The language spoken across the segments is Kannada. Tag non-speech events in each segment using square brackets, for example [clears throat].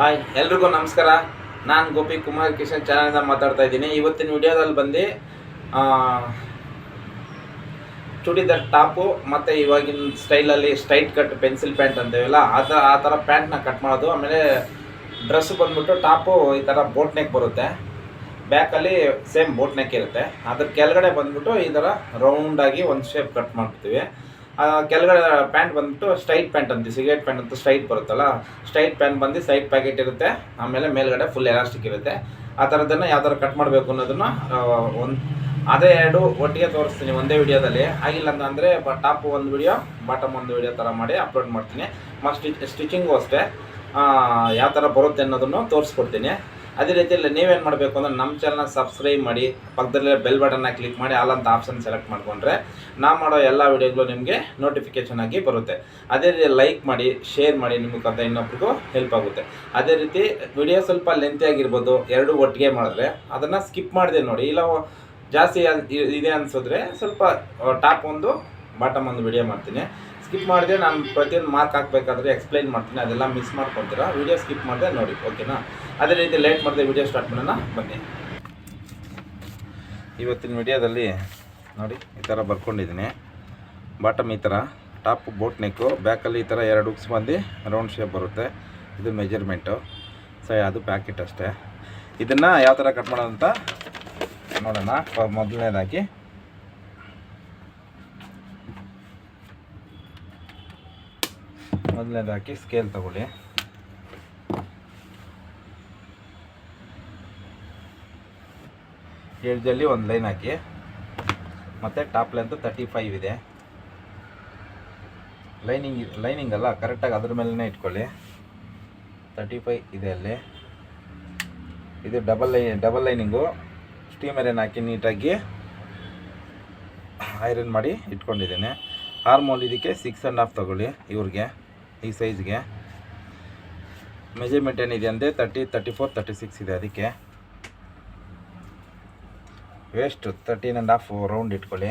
ಹಾಯ್, ಎಲ್ರಿಗೂ ನಮಸ್ಕಾರ. ನಾನು ಗೋಪಿ ಕುಮಾರ್ ಕಿಶನ್ ಚಾನಲ್ನಿಂದ ಮಾತಾಡ್ತಾ ಇದ್ದೀನಿ. ಇವತ್ತಿನ ವಿಡಿಯೋದಲ್ಲಿ ಬಂದು ಚೂಡಿದಾರ್ ಟಾಪು ಮತ್ತು ಇವಾಗಿನ ಸ್ಟೈಲಲ್ಲಿ ಸ್ಟ್ರೈಟ್ ಕಟ್ ಪೆನ್ಸಿಲ್ ಪ್ಯಾಂಟ್ ಅಂತೇವಲ್ಲ ಆ ಥರ ಆ ಥರ ಪ್ಯಾಂಟ್ನ ಕಟ್ ಮಾಡೋದು. ಆಮೇಲೆ ಡ್ರೆಸ್ ಬಂದ್ಬಿಟ್ಟು ಟಾಪು ಈ ಥರ ಬೋಟ್ ನೆಕ್ ಬರುತ್ತೆ. ಬ್ಯಾಕಲ್ಲಿ ಸೇಮ್ ಬೋಟ್ ನೆಕ್ ಇರುತ್ತೆ. ಅದ್ರ ಕೆಳಗಡೆ ಬಂದ್ಬಿಟ್ಟು ಈ ಥರ ರೌಂಡಾಗಿ ಒಂದು ಶೇಪ್ ಕಟ್ ಮಾಡ್ತೀವಿ ಕೆಳಗಡೆ ಪ್ಯಾಂಟ್ ಬಂದ್ಬಿಟ್ಟು ಸ್ಟ್ರೈಟ್ ಪ್ಯಾಂಟ್ ಅಂತ ಸಿಗರೇಟ್ ಪ್ಯಾಂಟ್ ಅಂತ ಸ್ಟ್ರೈಟ್ ಬರುತ್ತಲ್ಲ, ಸ್ಟ್ರೈಟ್ ಪ್ಯಾಂಟ್ ಬಂದು ಸೈಡ್ ಪ್ಯಾಕೆಟ್ ಇರುತ್ತೆ, ಆಮೇಲೆ ಮೇಲ್ಗಡೆ ಫುಲ್ ಎಲಾಸ್ಟಿಕ್ ಇರುತ್ತೆ. ಆ ಥರದನ್ನು ಯಾವ ಥರ ಕಟ್ ಮಾಡಬೇಕು ಅನ್ನೋದನ್ನು ಒಂದು, ಅದೇ ಎರಡು ಒಟ್ಟಿಗೆ ತೋರಿಸ್ತೀನಿ ಒಂದೇ ವಿಡಿಯೋದಲ್ಲಿ. ಆಗಿಲ್ಲ ಅಂತಂದರೆ ಟಾಪ್ ಒಂದು ವಿಡಿಯೋ, ಬಾಟಮ್ ಒಂದು ವಿಡಿಯೋ ಥರ ಮಾಡಿ ಅಪ್ಲೋಡ್ ಮಾಡ್ತೀನಿ. ಮತ್ತು ಸ್ಟಿಚ್, ಸ್ಟಿಚಿಂಗು ಅಷ್ಟೇ. ಯಾವ ಥರ ಬರುತ್ತೆ ಅನ್ನೋದನ್ನು ತೋರಿಸ್ಕೊಡ್ತೀನಿ. ಅದೇ ರೀತಿಯಲ್ಲಿ ನೀವೇನು ಮಾಡಬೇಕು ಅಂದರೆ ನಮ್ಮ ಚಾನಲ್ನ ಸಬ್ಸ್ಕ್ರೈಬ್ ಮಾಡಿ, ಪಕ್ಕದಲ್ಲೇ ಬೆಲ್ ಬಟನ್ನ ಕ್ಲಿಕ್ ಮಾಡಿ ಆಲ್ ಅಂತ ಆಪ್ಷನ್ ಸೆಲೆಕ್ಟ್ ಮಾಡಿಕೊಂಡ್ರೆ ನಾವು ಮಾಡೋ ಎಲ್ಲ ವಿಡಿಯೋಗಳು ನಿಮಗೆ ನೋಟಿಫಿಕೇಷನ್ ಆಗಿ ಬರುತ್ತೆ. ಅದೇ ರೀತಿ ಲೈಕ್ ಮಾಡಿ ಶೇರ್ ಮಾಡಿ ನಿಮ್ಮ ಕಥೆ ಇನ್ನೊಬ್ರಿಗೂ ಹೆಲ್ಪ್ ಆಗುತ್ತೆ. ಅದೇ ರೀತಿ ವಿಡಿಯೋ ಸ್ವಲ್ಪ ಲೆಂತಿ ಆಗಿರ್ಬೋದು, ಎರಡು ಒಟ್ಟಿಗೆ ಮಾಡಿದ್ರೆ ಅದನ್ನು ಸ್ಕಿಪ್ ಮಾಡಿದೆ ನೋಡಿ. ಇಲ್ಲ, ಜಾಸ್ತಿ ಇದೆ ಅನಿಸಿದ್ರೆ ಸ್ವಲ್ಪ ಟಾಪ್ ಒಂದು ಬಾಟಮ್ ಒಂದು ವಿಡಿಯೋ ಮಾಡ್ತೀನಿ. ಸ್ಕಿಪ್ ಮಾಡಿದೆ, ನಾನು ಪ್ರತಿಯೊಂದು ಮಾರ್ಕ್ ಹಾಕಬೇಕಾದ್ರೆ ಎಕ್ಸ್ಪ್ಲೈನ್ ಮಾಡ್ತೀನಿ, ಅದೆಲ್ಲ ಮಿಸ್ ಮಾಡ್ಕೊತೀರಾ? ವಿಡಿಯೋ ಸ್ಕಿಪ್ ಮಾಡಿದೆ ನೋಡಿ ಓಕೆನಾ ಅದೇ ರೀತಿ ಲೇಟ್ ಮಾಡಿದೆ ವಿಡಿಯೋ ಸ್ಟಾರ್ಟ್ ಮಾಡೋಣ, ಬನ್ನಿ. ಇವತ್ತಿನ ವಿಡಿಯೋದಲ್ಲಿ ನೋಡಿ, ಈ ಥರ ಬರ್ಕೊಂಡಿದ್ದೀನಿ. ಬಾಟಮ್ ಈ ಥರ ಟಾಪ್ ಬೋಟ್ ನೆಕ್ಕು ಬ್ಯಾಕಲ್ಲಿ ಈ ಥರ ಎರಡು ಉಕ್ಸ್ ಬಂದು ರೌಂಡ್ ಶೇಪ್ ಬರುತ್ತೆ. ಇದು ಮೆಜರ್ಮೆಂಟು ಸೊ ಅದು ಪ್ಯಾಕೆಟ್ ಅಷ್ಟೇ. ಇದನ್ನು ಯಾವ ಥರ ಕಟ್ ಮಾಡೋದಂತ ನೋಡೋಣ ಫ- ಮೊದಲನೇದಾಗಿ ಹಾಕಿ ಸ್ಕೇಲ್ ತಗೊಳ್ಳಿ. ಎಡ್ಜಲ್ಲಿ ಒಂದು ಲೈನ್ ಹಾಕಿ. ಮತ್ತು ಟಾಪ್ ಲೆಂತ್ ತರ್ಟಿ ಫೈವ್ ಇದೆ. ಲೈನಿಂಗ್ ಲೈನಿಂಗ್ ಅಲ್ಲ ಕರೆಕ್ಟಾಗಿ ಅದ್ರ ಮೇಲೇ ಇಟ್ಕೊಳ್ಳಿ. ತರ್ಟಿ ಫೈವ್ ಇದೆ ಅಲ್ಲಿ. ಇದು ಡಬಲ್ ಲೈ ಡಬಲ್ ಲೈನಿಂಗು ಸ್ಟೀಮ್ ಏನು ಹಾಕಿ ನೀಟಾಗಿ ಐರನ್ ಮಾಡಿ ಇಟ್ಕೊಂಡಿದ್ದೇನೆ. ಹಾರ್ಮೋಲ್ ಇದಕ್ಕೆ ಸಿಕ್ಸ್ ಆ್ಯಂಡ್ ಹಾಫ್ ತೊಗೊಳ್ಳಿ ಇವ್ರಿಗೆ. ಈ ಸೈಜ್ಗೆ. ಮೆಜರ್ಮೆಂಟ್ ಏನಿದೆ ಅಂದರೆ thirty thirty four thirty six ಇದೆ ಅದಕ್ಕೆ. Waist thirteen and half round ಇಟ್ಕೊಳ್ಳಿ.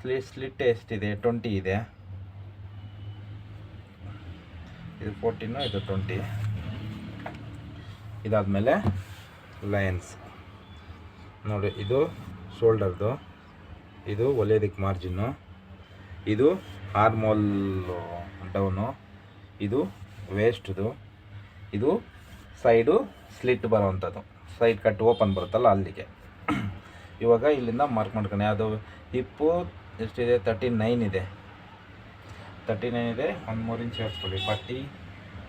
ಸ್ಲಿ ಸ್ಲಿಟ್ ಎಷ್ಟಿದೆ ಟ್ವೆಂಟಿ ಇದೆ. ಇದು ಫೋರ್ಟೀನು ಇದು ಟ್ವೆಂಟಿ ಇದಾದಮೇಲೆ ಲಯನ್ಸ್ ನೋಡಿ, ಇದು ಶೋಲ್ಡರ್ದು ಇದು ಒಲೆಯೋದಕ್ಕೆ ಮಾರ್ಜಿನ್ನು ಇದು ಹಾರ್ಮೋಲ್ ಡೌನು. ಇದು ವೇಸ್ಟ್ದು. ಇದು ಸೈಡು ಸ್ಲಿಟ್ ಬರೋವಂಥದ್ದು. ಸೈಡ್ ಕಟ್ ಓಪನ್ ಬರುತ್ತಲ್ಲ ಅಲ್ಲಿಗೆ. [clears throat] ಇವಾಗ ಇಲ್ಲಿಂದ ಮಾರ್ಕ್ ಮಾಡ್ಕೊಂಡು ಅದು ಹಿಪ್ಪು ಎಷ್ಟಿದೆ? ತರ್ಟಿ ನೈನ್ ಇದೆ. ತರ್ಟಿ ನೈನ್ ಇದೆ. ಒಂದು ಮೂರು inch ಸೇರಿಸ್ಕೊಳ್ಳಿ forty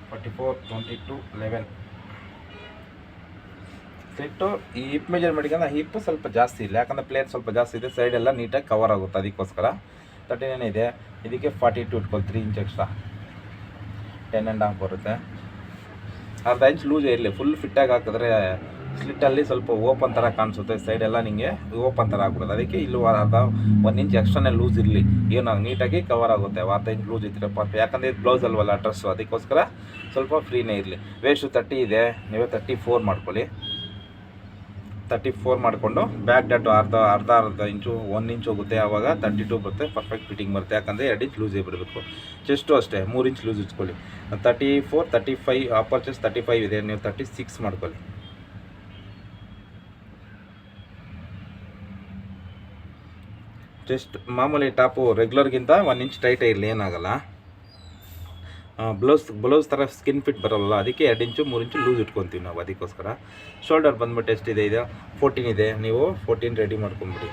forty four, twenty two, eleven. Slit ಈ ಹಿಪ್ ಮೆಜರ್ಮೆಂಟ್ಗೆ ಹಿಪ್ಪು ಹಿಪ್ ಸ್ವಲ್ಪ ಜಾಸ್ತಿ ಇಲ್ಲ. ಯಾಕಂದರೆ ಪ್ಲೇಟ್ ಸ್ವಲ್ಪ ಜಾಸ್ತಿ ಇದೆ. ಸೈಡೆಲ್ಲ ನೀಟಾಗಿ ಕವರ್ ಆಗುತ್ತೆ ಅದಕ್ಕೋಸ್ಕರ. ತರ್ಟಿ ನೈನ್ ಇದೆ. ಇದಕ್ಕೆ ಫಾರ್ಟಿ ಟು ಇಟ್ಕೊಳ್ಳಿ three inch extra ten and half ಬರುತ್ತೆ ಅರ್ಧ ಇಂಚ್ ಲೂಸ್ ಇರಲಿ ಫುಲ್ ಫಿಟ್ಟಾಗಿ ಹಾಕಿದ್ರೆ ಸ್ಲಿಟ್ಟಲ್ಲಿ ಸ್ವಲ್ಪ ಓಪನ್ ಥರ ಕಾಣಿಸುತ್ತೆ ಸೈಡೆಲ್ಲ ನಿಮಗೆ ಓಪನ್ ಥರ ಆಗ್ಬಿಡುತ್ತೆ. ಅದಕ್ಕೆ ಇಲ್ಲಿ ಅರ್ಧ ಒಂದು ಇಂಚ್ ಎಕ್ಸ್ಟ್ರಾನೇ ಲೂಸ್ ಇರಲಿ. ಏನು ನೀಟಾಗಿ ಕವರ್ ಆಗುತ್ತೆ. ಅರ್ಧ ಇಂಚ್ ಲೂಸ್ ಇದ್ದರೆ ಪಾಪ, ಯಾಕಂದರೆ ಇದು ಬ್ಲೌಸ್ ಅಲ್ವಲ್ಲ ಡ್ರೆಸ್ಸು ಅದಕ್ಕೋಸ್ಕರ ಸ್ವಲ್ಪ ಫ್ರೀನೇ ಇರಲಿ. ವೇಸ್ಟು ತರ್ಟಿ ಇದೆ, ನೀವೇ ತರ್ಟಿ ಫೋರ್ ಮಾಡ್ಕೊಳ್ಳಿ. ತರ್ಟಿ ಫೋರ್ ಮಾಡಿಕೊಂಡು ಬ್ಯಾಕ್ ಡಾಟು ಅರ್ಧ ಅರ್ಧ ಅರ್ಧ ಇಂಚು ಒನ್ ಇಂಚ್ ಹೋಗುತ್ತೆ, ಆವಾಗ ತರ್ಟಿ ಟು ಬರುತ್ತೆ ಪರ್ಫೆಕ್ಟ್ ಫಿಟ್ಟಿಂಗ್ ಬರುತ್ತೆ. ಯಾಕಂದರೆ ಎರಡು ಇಂಚ್ ಲೂಸೇ ಬಿಡಬೇಕು ಚೆಸ್ಟು ಅಷ್ಟೇ, ಮೂರು ಇಂಚ್ ಲೂಸ್ ಇಟ್ಕೊಳ್ಳಿ. Thirty four thirty five upper chest thirty five ಇದೆ, ನೀವು ತರ್ಟಿ ಸಿಕ್ಸ್ ಮಾಡ್ಕೊಳ್ಳಿ. ಚೆಸ್ಟ್ ಮಾಮೂಲಿ ಟಾಪು ರೆಗ್ಯುಲರ್ಗಿಂತ ಒನ್ ಇಂಚ್ ಟೈಟೇ ಇರಲಿ, ಏನಾಗಲ್ಲ. ಬ್ಲೌಸ್ ಬ್ಲೌಸ್ ಥರ ಸ್ಕಿನ್ ಫಿಟ್ ಬರೋಲ್ಲ. ಅದಕ್ಕೆ ಎರಡು ಇಂಚು, ಮೂರು ಇಂಚು ಲೂಸ್ ಇಟ್ಕೊತೀವಿ ನಾವು ಅದಕ್ಕೋಸ್ಕರ. ಶೋಲ್ಡರ್ ಬಂದ್ಬಿಟ್ಟು ಎಷ್ಟಿದೆ ಇದು ಫೋರ್ಟೀನ್ ಇದೆ. ನೀವು ಫೋರ್ಟೀನ್ ರೆಡಿ ಮಾಡ್ಕೊಂಬಿಡಿ.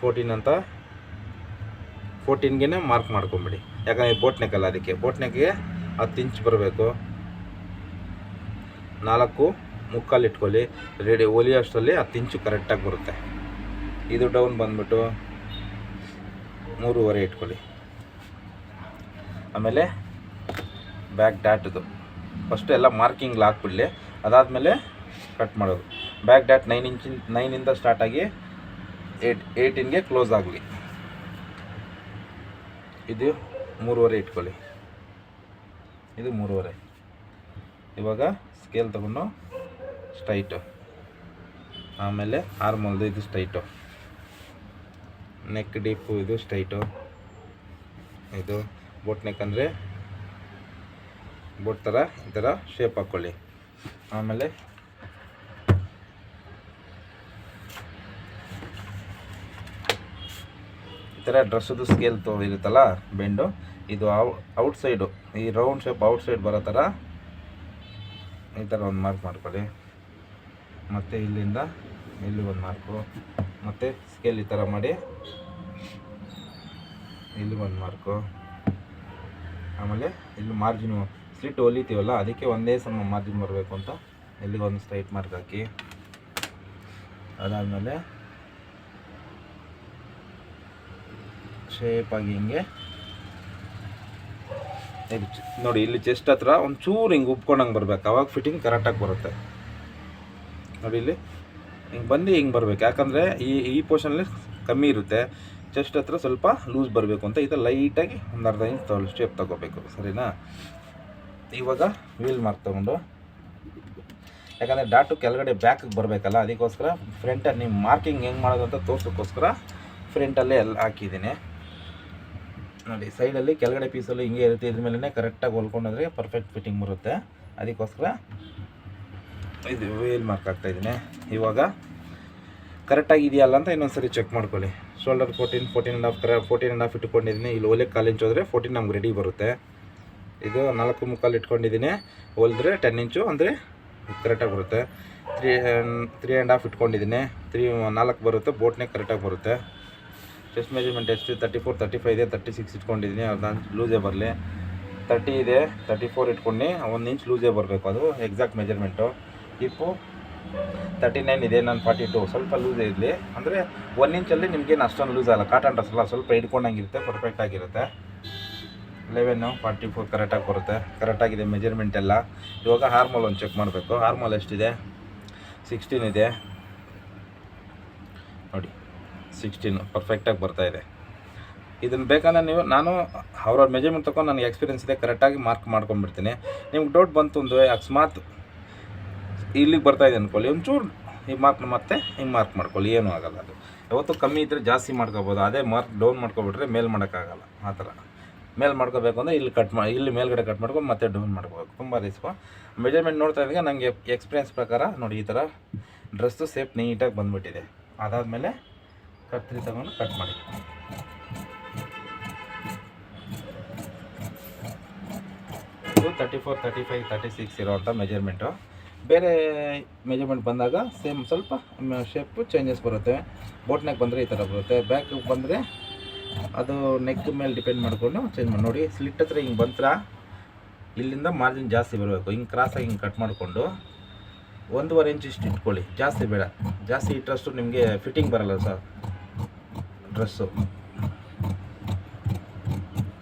ಫೋರ್ಟೀನ್ ಅಂತ ಫೋರ್ಟೀನ್ಗೆ ಮಾರ್ಕ್ ಮಾಡ್ಕೊಂಬಿಡಿ. ಯಾಕಂದರೆ ಬೋಟ್ ನೆಕ್ಕಲ್ಲ ಅದಕ್ಕೆ. ಬೋಟ್ ನೆಕ್ಗೆ ಹತ್ತು ಇಂಚ್ ಬರಬೇಕು. ನಾಲ್ಕು ಮುಕ್ಕಾಲು ಇಟ್ಕೊಳ್ಳಿ. ರೆಡಿ ಓಲಿಯೋ ಅಷ್ಟರಲ್ಲಿ ಹತ್ತು ಇಂಚು ಕರೆಕ್ಟಾಗಿ ಬರುತ್ತೆ. ಇದು ಡೌನ್ ಬಂದ್ಬಿಟ್ಟು ಮೂರುವರೆ ಇಟ್ಕೊಳ್ಳಿ. ಆಮೇಲೆ ಬ್ಯಾಕ್ ಡ್ಯಾಟ್ದು ಫಸ್ಟ್ ಎಲ್ಲ ಮಾರ್ಕಿಂಗ್ ಹಾಕ್ಬಿಡಲಿ ಅದಾದಮೇಲೆ ಕಟ್ ಮಾಡೋದು. ಬ್ಯಾಕ್ ಡ್ಯಾಟ್ ನೈನ್ ಇಂಚಿನ ನೈನಿಂದ ಸ್ಟಾರ್ಟ್ ಆಗಿ ಏಟ್ ಏಯ್ಟೀನ್ಗೆ ಕ್ಲೋಸ್ ಆಗಲಿ. ಇದು ಮೂರುವರೆ ಇಟ್ಕೊಳ್ಳಿ. ಇದು ಮೂರುವರೆ. ಇವಾಗ ಸ್ಕೇಲ್ ತಗೊಂಡು ಸ್ಟ್ರೈಟು ಆಮೇಲೆ ಆರ್ಮಲ್ದು ಇದು ಸ್ಟ್ರೈಟು ನೆಕ್ ಡೀಪು ಇದು ಸ್ಟ್ರೈಟು ಇದು ಬೋಟ್ ನೆಕ್ ಅಂದರೆ ಬೋಟ್ ಥರ ಈ ಥರ ಶೇಪ್ ಹಾಕ್ಕೊಳ್ಳಿ ಆಮೇಲೆ ಈ ಥರ ಡ್ರೆಸ್ಸದು ಸ್ಕೇಲ್ ತೋ ಇರುತ್ತಲ್ಲ ಬೆಂಡು, ಇದು ಔಟ್ ಸೈಡು ಈ ರೌಂಡ್ ಶೇಪ್ ಔಟ್ ಸೈಡ್ ಬರೋ ಥರ ಈ ಥರ ಒಂದು ಮಾರ್ಕ್ ಮಾಡ್ಕೊಳ್ಳಿ. ಮತ್ತು ಇಲ್ಲಿಂದ ಇಲ್ಲಿ ಒಂದು ಮಾರ್ಕು ಮತ್ತು ಸ್ಕೇಲ್ ಈ ಥರ ಮಾಡಿ ಇಲ್ಲಿ ಒಂದು ಮಾರ್ಕು ಆಮೇಲೆ ಇಲ್ಲಿ ಮಾರ್ಜಿನು ಸ್ಲಿಟ್ ಹೊಲಿತೀವಲ್ಲ, ಅದಕ್ಕೆ ಒಂದೇ ಸಮ ಮಾರ್ಜಿನ್ ಬರಬೇಕು ಅಂತ ಎಲ್ಲಿಗೆ ಒಂದು ಸ್ಟ್ರೈಟ್ ಮಾರ್ಕ್ ಹಾಕಿ. ಅದಾದಮೇಲೆ ಶೇಪಾಗಿ ಹಿಂಗೆ ನೋಡಿ ಇಲ್ಲಿ ಚೆಸ್ಟ್ ಹತ್ರ ಚೂರು ಹಿಂಗೆ ಉಪ್ಕೊಂಡಂಗೆ ಬರ್ಬೇಕು. ಅವಾಗ ಫಿಟ್ಟಿಂಗ್ ಕರೆಕ್ಟಾಗಿ ಬರುತ್ತೆ. ನೋಡಿ ಇಲ್ಲಿ ಹಿಂಗೆ ಬಂದು ಹಿಂಗೆ ಬರಬೇಕು. ಯಾಕಂದರೆ ಈ ಈ ಪೋರ್ಷನಲ್ಲಿ ಕಮ್ಮಿ ಇರುತ್ತೆ. ಚೆಸ್ಟ್ ಹತ್ರ ಸ್ವಲ್ಪ ಲೂಸ್ ಬರಬೇಕು ಅಂತ ಇದು ಲೈಟಾಗಿ ಒಂದು ಅರ್ಧ ಇಂಚ್ ತಗೊಳ್ಳಿ ಶೇಪ್ ತಗೋಬೇಕು. ಸರಿನಾ? ಇವಾಗ ವೀಲ್ ಮಾರ್ಕ್ ತೊಗೊಂಡು. ಯಾಕಂದರೆ ಡಾಟು ಕೆಳಗಡೆ ಬ್ಯಾಕಿಗೆ ಬರಬೇಕಲ್ಲ, ಅದಕ್ಕೋಸ್ಕರ ಫ್ರಂಟಲ್ಲಿ ನೀವು ಮಾರ್ಕಿಂಗ್ ಹೆಂಗೆ ಮಾಡೋದು ಅಂತ ತೋರ್ಸೋಕ್ಕೋಸ್ಕರ ಫ್ರಂಟಲ್ಲೇ ಎಲ್ಲ ಹಾಕಿದ್ದೀನಿ. ನೋಡಿ ಸೈಡಲ್ಲಿ ಕೆಳಗಡೆ ಪೀಸಲ್ಲಿ ಹಿಂಗೆ ಇರುತ್ತೆ, ಇದ್ರ ಮೇಲೇ ಕರೆಕ್ಟಾಗಿ ಹೊಲ್ಕೊಂಡ್ರೆ ಪರ್ಫೆಕ್ಟ್ ಫಿಟ್ಟಿಂಗ್ ಬರುತ್ತೆ. ಅದಕ್ಕೋಸ್ಕರ ಇದು ವೀಲ್ ಮಾರ್ಕ್ ಆಗ್ತಾ ಇದ್ದೀನಿ. ಇವಾಗ ಕರೆಕ್ಟಾಗಿ ಇದೆಯಲ್ಲ ಅಂತ ಇನ್ನೊಂದು ಸರಿ ಚೆಕ್ ಮಾಡ್ಕೊಳ್ಳಿ shoulder fourteen fourteen and half ಕರೆ ಫೋರ್ಟೀನ್ ಆ್ಯಂಡ್ ಹಾಫ್ ಇಟ್ಕೊಂಡಿದ್ದೀನಿ. ಇಲ್ಲಿ ಒಲೆ ಕಾಲಿಂಚ್ ಹೋದರೆ ಫೋರ್ಟೀನ್ ನಮ್ಗೆ ರೆಡಿ ಬರುತ್ತೆ. ಇದು ನಾಲ್ಕು ಮುಕ್ಕಾಲು ಇಟ್ಕೊಂಡಿದ್ದೀನಿ. ಹೊಲಿದ್ರೆ ಟೆನ್ ಇಂಚು ಅಂದರೆ ಕರೆಕ್ಟಾಗಿ ಬರುತ್ತೆ. ತ್ರೀ ತ್ರೀ ಆ್ಯಂಡ್ ಹಾಫ್ ಇಟ್ಕೊಂಡಿದ್ದೀನಿ. ತ್ರೀ ನಾಲ್ಕು ಬರುತ್ತೆ ಬೋಟ್ನೇ ಕರೆಕ್ಟಾಗಿ ಬರುತ್ತೆ. ಚೆಸ್ಟ್ ಮೆಜರ್ಮೆಂಟ್ ಎಷ್ಟು? ತರ್ಟಿ ಫೋರ್ ತರ್ಟಿ ಫೈವ್ ಇದೆ ತರ್ಟಿ ಸಿಕ್ಸ್ ಇಟ್ಕೊಂಡಿದ್ದೀನಿ ಅರ್ಧ ಲೂಸೇ ಬರಲಿ. ತರ್ಟಿ ಇದೆ ತರ್ಟಿ ಫೋರ್ ಇಟ್ಕೊಂಡು, ಒಂದು ಇಂಚ್ ಲೂಸೇ ಬರಬೇಕು ಅದು exact measurement hip thirty nine ಇದೆ, ನಾನು ಫಾರ್ಟಿ ಟು ಸ್ವಲ್ಪ ಲೂಸೇ ಇರಲಿ. ಅಂದರೆ ಒನ್ ಇಂಚಲ್ಲಿ ನಿಮಗೇನು ಅಷ್ಟೊಂದು ಲೂಸ್ ಆಗಲ್ಲ. ಕಾಟನ್ ಡ್ರೆಸ್ ಅಲ್ಲ ಸ್ವಲ್ಪ ಹಿಡ್ಕೊಂಡಂಗಿರುತ್ತೆ ಪರ್ಫೆಕ್ಟ್ ಆಗಿರುತ್ತೆ. ಲೆವೆನ್ನು ಫಾರ್ಟಿ ಫೋರ್ ಕರೆಕ್ಟಾಗಿ ಬರುತ್ತೆ. ಕರೆಕ್ಟಾಗಿದೆ ಮೆಜರ್ಮೆಂಟ್ ಎಲ್ಲ. ಇವಾಗ ಹಾರ್ಮೋಲ್ ಒಂದು ಚೆಕ್ ಮಾಡಬೇಕು. ಹಾರ್ಮೋಲ್ ಎಷ್ಟಿದೆ? ಸಿಕ್ಸ್ಟೀನ್ ಇದೆ. ನೋಡಿ. ಸಿಕ್ಸ್ಟೀನು ಪರ್ಫೆಕ್ಟಾಗಿ ಬರ್ತಾ ಇದೆ. ಇದನ್ನು ಬೇಕಂದ್ರೆ ನೀವು, ನಾನು ಅವ್ರವ್ರ ಮೆಜರ್ಮೆಂಟ್ ತೊಗೊಂಡು ನನಗೆ ಎಕ್ಸ್ಪೀರಿಯನ್ಸ್ ಇದೆ ಕರೆಕ್ಟಾಗಿ ಮಾರ್ಕ್ ಮಾಡ್ಕೊಂಡ್ಬಿಡ್ತೀನಿ. ನಿಮ್ಗೆ ಡೌಟ್ ಬಂತು ಒಂದು ಅಕಸ್ಮಾತ್ ಇಲ್ಲಿಗೆ ಬರ್ತಾ ಇದೆ ಅಂದ್ಕೊಳ್ಳಿ ಒಂಚೂರು ಈ ಮಾರ್ಕ್ನ ಮತ್ತೆ ಹಿಂಗೆ ಮಾರ್ಕ್ ಮಾಡ್ಕೊಳ್ಳಿ. ಏನೂ ಆಗೋಲ್ಲ ಅದು. ಯಾವತ್ತು ಕಮ್ಮಿ ಇದ್ದರೆ ಜಾಸ್ತಿ ಮಾಡ್ಕೋಬೋದು. ಅದೇ ಮಾರ್ಕ್ ಡೌನ್ ಮಾಡ್ಕೊಬಿಟ್ರೆ ಮೇಲ್ ಮಾಡೋಕ್ಕಾಗಲ್ಲ. ಆ ಥರ. ಮೇಲ್ ಮಾಡ್ಕೋಬೇಕು ಅಂದರೆ ಇಲ್ಲಿ ಕಟ್ ಮಾಡಿ ಇಲ್ಲಿ ಮೇಲ್ಗಡೆ ಕಟ್ ಮಾಡ್ಕೊಂಡು ಮತ್ತೆ ಡೌನ್ ಮಾಡ್ಕೋಬೇಕು. ತುಂಬ ರಿಸ್ಕು ಮೆಜರ್ಮೆಂಟ್ ನೋಡ್ತಾ ಇದ್ದಾಗ ನನಗೆ ಎಕ್ಸ್ಪೀರಿಯನ್ಸ್ ಪ್ರಕಾರ ನೋಡಿ ಈ ಥರ ಡ್ರೆಸ್ಸು ಸೇಫ್ ನೀಟಾಗಿ ಬಂದುಬಿಟ್ಟಿದೆ. ಅದಾದಮೇಲೆ ಕತ್ರಿ ತಗೊಂಡು ಕಟ್ ಮಾಡಿ. ಇದು thirty four thirty five thirty six ಇರೋವಂಥ ಮೆಜರ್ಮೆಂಟು ಬೇರೆ ಮೆಜರ್ಮೆಂಟ್ ಬಂದಾಗ ಸೇಮ್ ಸ್ವಲ್ಪ ಶೇಪು ಚೇಂಜಸ್ ಬರುತ್ತೆ. ಬೋಟ್ ನೆಕ್ ಬಂದರೆ ಈ ಥರ ಬರುತ್ತೆ. ಬ್ಯಾಕ್ ಬಂದರೆ ಅದು ನೆಕ್ ಮೇಲೆ ಡಿಪೆಂಡ್ ಮಾಡಿಕೊಂಡು ಚೇಂಜ್ ಮಾಡಿ, ನೋಡಿ ಸ್ಲಿಟ್ ಹತ್ರ ಹಿಂಗೆ ಬಂತ್ರ? ಇಲ್ಲಿಂದ ಮಾರ್ಜಿನ್ ಜಾಸ್ತಿ ಬರಬೇಕು. ಹಿಂಗೆ ಕ್ರಾಸಾಗಿ ಹಿಂಗೆ ಕಟ್ ಮಾಡಿಕೊಂಡು ಒಂದೂವರೆ ಇಂಚ್ ಇಷ್ಟು ಇಟ್ಕೊಳ್ಳಿ. ಜಾಸ್ತಿ ಬೇಡ. ಜಾಸ್ತಿ ಇಟ್ಟರಷ್ಟು ನಿಮಗೆ ಫಿಟ್ಟಿಂಗ್ ಬರಲ್ಲ ಸರ್. ಡ್ರೆಸ್ಸು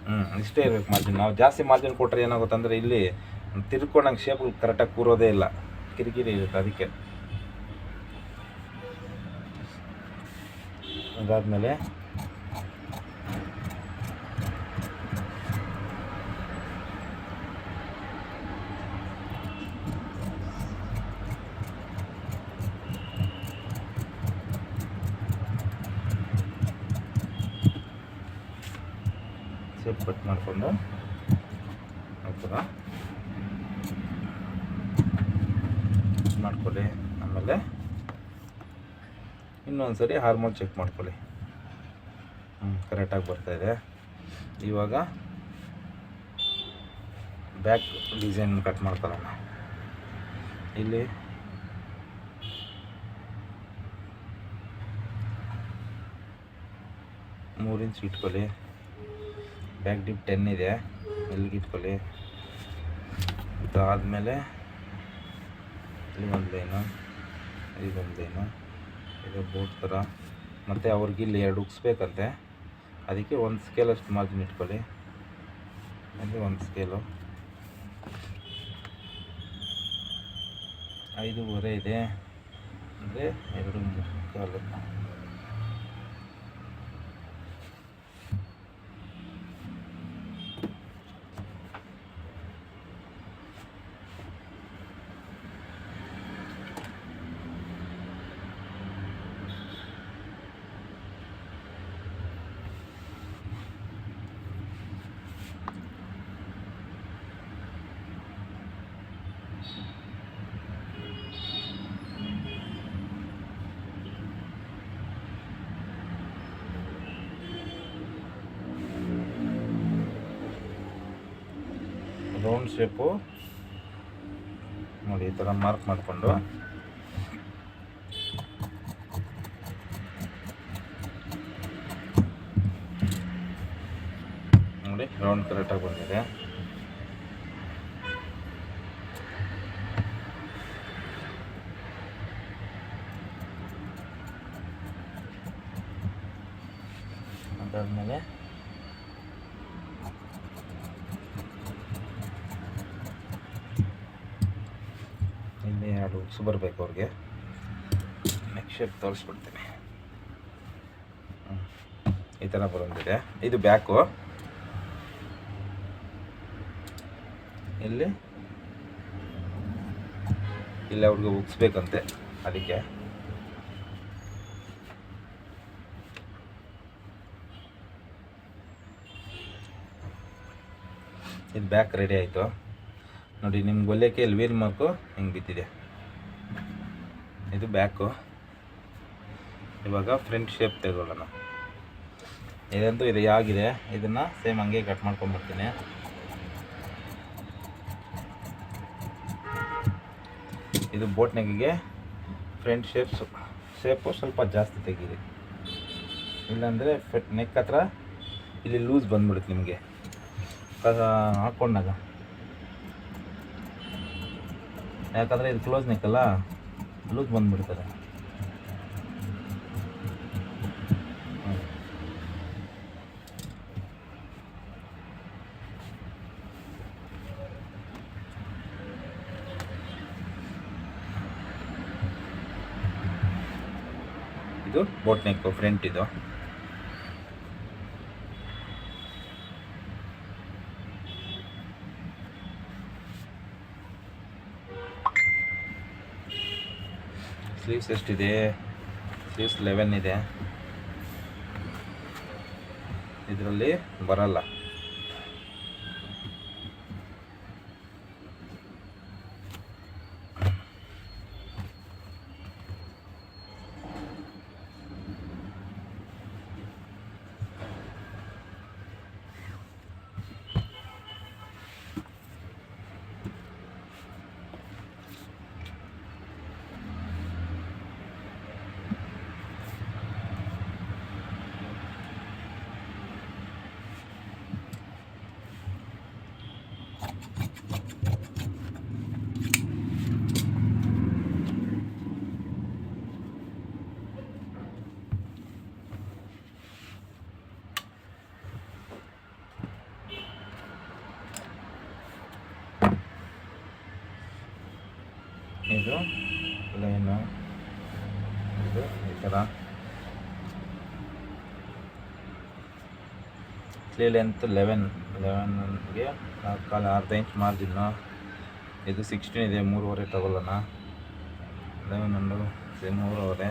ಹ್ಞೂ ಇಷ್ಟೇ ಇರಬೇಕು ಮಾರ್ಜಿನ್ ನಾವು ಜಾಸ್ತಿ ಮಾರ್ಜಿನ್ ಕೊಟ್ಟರೆ ಏನಾಗುತ್ತೆ ಅಂದರೆ ಇಲ್ಲಿ ತಿರ್ಕೊಂಡಂಗೆ ಶೇಪ್ ಕರೆಕ್ಟಾಗಿ ಕೂರೋದೇ ಇಲ್ಲ. ಕಿರಿಕಿರಿ ಇರುತ್ತೆ ಅದಕ್ಕೆ. ಅದಾದಮೇಲೆ ಮಾಡಿಕೊಂಡು ಆಯ್ತದ ಮಾಡ್ಕೊಳ್ಳಿ, ಆಮೇಲೆ ಇನ್ನೊಂದು ಸರಿ ಹಾರ್ಮೋನ್ ಚೆಕ್ ಮಾಡ್ಕೊಳ್ಳಿ. ಹ್ಞೂ ಕರೆಕ್ಟಾಗಿ ಬರ್ತಾಯಿದೆ ಇವಾಗ ಬ್ಯಾಕ್ ಡಿಸೈನ್ ಕಟ್ ಮಾಡ್ಕೊಳ್ಳೋಣ. ಇಲ್ಲಿ ಮೂರು ಇಂಚ್ ಇಟ್ಕೊಳ್ಳಿ. ಬ್ಯಾಕ್ ಡಿಪ್ ಟೆನ್ ಇದೆ. ಇಲ್ಲಿಗೆ ಇಟ್ಕೊಳ್ಳಿ ಇದಾದಮೇಲೆ ಇಲ್ಲಿ ಒಂದು ಲೈನು ಇದೊಂದು ಲೈನು ಇದು ಬೋಟ್ ಥರ ಮತ್ತು ಅವ್ರಿಗೆ ಇಲ್ಲಿ ಎರಡು ಉಗ್ಸ್ಬೇಕಂತೆ ಅದಕ್ಕೆ ಒಂದು ಸ್ಕೇಲಷ್ಟು ಮಾರ್ಜಿನ್ ಇಟ್ಕೊಳ್ಳಿ. ಅಲ್ಲಿ ಒಂದು ಸ್ಕೇಲು ಐದೂವರೆ ಇದೆ. ಅಂದರೆ ಎರಡು ಮುಕ್ಕಾಲು. Round shape. ನೋಡಿ ಈ ಥರ ಮಾರ್ಕ್ ಮಾಡಿಕೊಂಡು. ನೋಡಿ ರೌಂಡ್ ಕರೆಕ್ಟಾಗಿ ಬಂದಿದೆ. ಅದಾದಮೇಲೆ ಉಕ್ಸು ಬರಬೇಕು ಅವ್ರಿಗೆ. ನೆಕ್ಸ್ಟ್ ಶೇಪ್ ತೋರಿಸ್ಬಿಡ್ತೀನಿ. ಈ ಥರ ಬರೋದಿದೆ ಇದು ಬ್ಯಾಕು. ಇಲ್ಲಿ? ಇಲ್ಲಿ ಅವ್ರಿಗೆ ಉಗ್ಸ್ಬೇಕಂತೆ, ಅದಕ್ಕೆ. ಇದು ಬ್ಯಾಕ್ ರೆಡಿ ಆಯಿತು. ನೋಡಿ, ನಿಮ್ಗೆ ಒಲೆಕ್ಕೆ ಇಲ್ಲಿ ವೀಲ್ ಮಾರ್ಕು ಹಿಂಗೆ ಬಿದ್ದಿದೆ. ಇದು ಬ್ಯಾಕು. ಇವಾಗ ಫ್ರಂಟ್ ಶೇಪ್ ತೆಗೊಳ್ಳೋಣ ಇದಂತೂ ಇದು, ಆಗಿದೆ. ಇದನ್ನು ಸೇಮ್ ಹಂಗೆ ಕಟ್ ಮಾಡ್ಕೊಂಡ್ಬರ್ತೀನಿ ಇದು ಬೋಟ್ ನೆಕ್ಕಿಗೆ ಫ್ರಂಟ್ ಶೇಪ್ ಶೇಪು ಸ್ವಲ್ಪ ಜಾಸ್ತಿ ತೆಗೀರಿ. ಇಲ್ಲಾಂದರೆ ನೆಕ್ ಹತ್ರ ಇಲ್ಲಿ ಲೂಸ್ ಬಂದ್ಬಿಡುತ್ತೆ ನಿಮಗೆ. ಹಾಕ್ಕೊಂಡಾಗ ಯಾಕಂದರೆ ಇದು ಕ್ಲೋಸ್ ನೆಕ್ ಅಲ್ಲ ಲೂಸ್ ಇದು ಬೋಟ್ ನೆಕ್ ಫ್ರಂಟ್ ಇದು. ಸ್ಲೀವ್ಸ್ ಎಷ್ಟಿದೆ? ಸ್ಲೀವ್ಸ್ ಲೆವೆನ್ ಇದೆ. ಇದರಲ್ಲಿ ಬರಲ್ಲ ಇದು ಲೈನು ಇದು ಈ ಥರ ಸ್ಲೀ ಲೆಂತ್ ಲೆವೆನ್ ಲೆವೆನ್ಗೆ ನಾಲ್ಕು ಕಾಲು ಅರ್ಧ ಇಂಚ್ ಮಾರ್ಜಿನ್ನು ಇದು ಸಿಕ್ಸ್ಟೀನ್ ಇದೆ, ಮೂರುವರೆ ತಗೊಳ್ಳೋಣ. ಲೆವೆನ್ ಇದು, ಮೂರುವರೆ.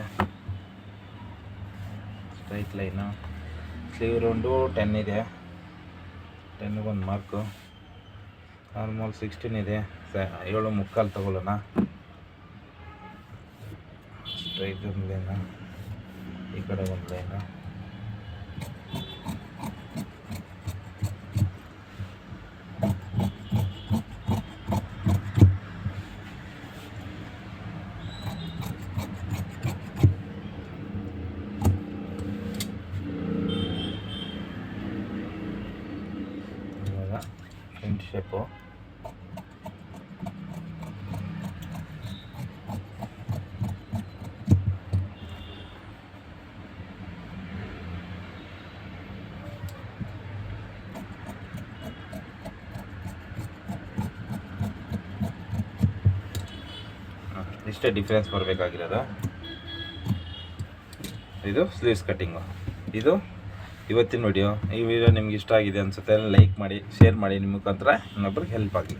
Straight line sleeve round ten ಇದೆ. ಟೆನ್ನಿಗೊಂದು ಮಾರ್ಕು ನಾರ್ಮಲ್ ಸಿಕ್ಸ್ಟೀನ್ ಇದೆ. ಏಳು ಮುಕ್ಕಾಲು ತಗೊಳ್ಳೋಣ. ಸ್ಟ್ರೈಟ್ ಒಂದು ಲೈನು ಈ ಕಡೆ ಒಂದು ಲೈನು ಇವಾಗ ಫ್ರಂಟ್ ಶೇಪು ಇಷ್ಟೇ ಡಿಫ್ರೆನ್ಸ್ ಬರಬೇಕಾಗಿರೋದು. ಇದು ಸ್ಲೀವ್ಸ್ ಕಟ್ಟಿಂಗು ಇದು ಇವತ್ತಿನ ವಿಡಿಯೋ ಈ ವಿಡಿಯೋ ನಿಮ್ಗೆ ಇಷ್ಟ ಆಗಿದೆ ಅನಿಸುತ್ತೆ ಲೈಕ್ ಮಾಡಿ ಶೇರ್ ಮಾಡಿ, ನಿಮ್ಮ ಮುಖಾಂತರ ಇನ್ನೊಬ್ರಿಗೆ ಹೆಲ್ಪ್ ಆಗಲಿ.